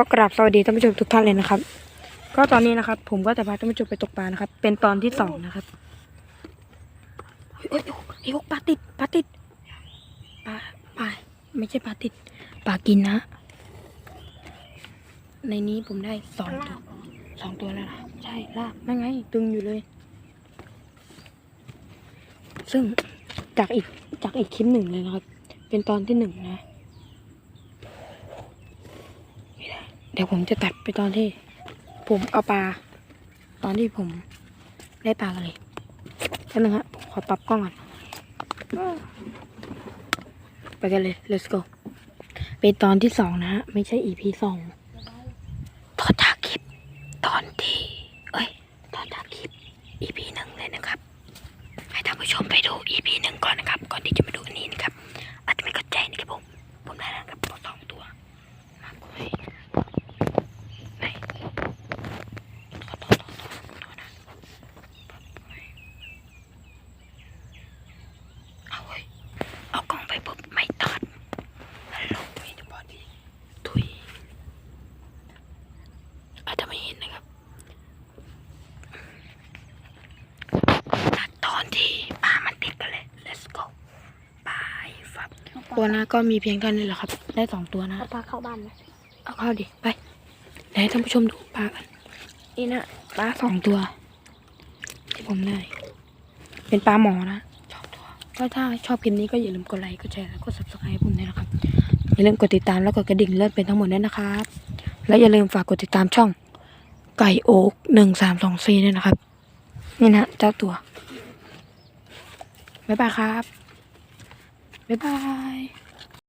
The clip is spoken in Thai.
ก็กราบสวัสดีท่านผู้ชมทุกท่านเลยนะครับ ก็ตอนนี้นะครับ ผมก็จะพาท่านผู้ชมไปตกปลานะครับ เป็นตอนที่สองนะครับเฮ้ยเฮ้ยไอ้พวกปลาติดปลาติดปลาปลาไม่ใช่ปลาติดปลากินนะ ในนี้ผมได้สองตัวสองตัวแล้วนะใช่ลากนั่นไง ตึงอยู่เลย ซึ่งจากอีกจากอีกคลิปหนึ่งเลยนะครับ เป็นตอนที่หนึ่งนะ ดี๋ยวผมจะตัดไปตอนที่ ผมเอาปลา ตอนที่ผมได้ปลากันเลยแป๊บนึงฮะผมขอปรับกล้องก่อนไปกันเลย let's go เป็นตอนที่สองนะฮะ ไม่ใช่ EP สองตอนจากคลิป ตอนที่ เอ้ย ตอนจากคลิป EP หนึ่งเลยนะครับ ให้ท่านผู้ชมไปดู EP หนึ่งก่อนนะครับ ก่อนที่จะมาดูอันนี้นะครับ อาจจะไม่เข้าใจนะครับผม ผมได้แล้วครับตัวสองตัวมากกว่าไหนตัวตัวตัวตัวตัวนะเอาเว้ยเอากล้อง ไปปุ๊บไม่ตัดฮัลโหลไม่ได้พอดีทุยอาจจะไม่เห็นนะครับตัดตอนที่ปลามันติดกันเลย let's go บายฟับตัวหน้าก็มีเพียงเท่านี้แหละครับ ได้สองตัวนะ เอาปลาเข้าบ้านไหมเอาเข้าดิ ไปเดี๋ยวให้ท่านผู้ชมดูปลากัน นี่นะปลาสองตัว ที่ผมได้ เป็นปลาหมอนะสองตัว ก็ถ้าชอบคลิปนี้ก็อย่าลืมกดไลค์ กดแชร์ แล้วกด subscribe ผมด้วยนะครับ อย่าลืมกดติดตามแล้วกดกระดิ่งเลื่อนเป็นทั้งหมดด้วยนะครับ และอย่าลืมฝากกดติดตามช่องไก่โอ๊กหนึ่งสามสองสี่ด้วยนะครับ นี่นะเจ้าตัว บ๊ายบายครับ บ๊ายบาย